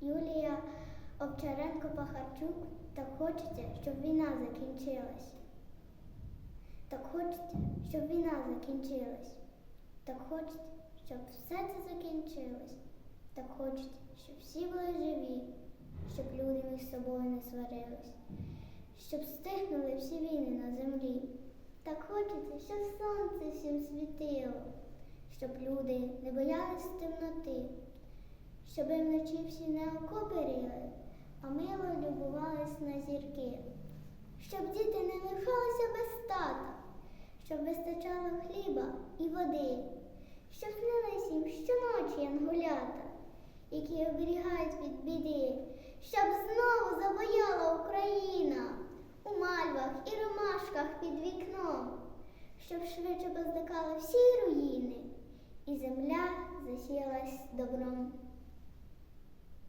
Юлія Овчаренко Пахарчук. Так хочеться, щоб війна закінчилась. Так хочеться, щоб війна закінчилась. Так хочеться, щоб все це закінчилось. Так хочеться, щоб всі були живі, щоб люди між собою не сварились, щоб стихнули всі війни на землі. Так хочеться, щоб сонце всім світило, щоб люди не боялись темноти, щоб вночі всі не окопиріли, а мило любувались на зірки, щоб діти не лишалися без тата, щоб вистачало хліба і води, щоб снились їм щоночі янголята, які оберігають від біди, щоб знову забояла Україна у мальвах і ромашках під вікном, щоб швидше позникали всі руїни, і земля засіялась добром.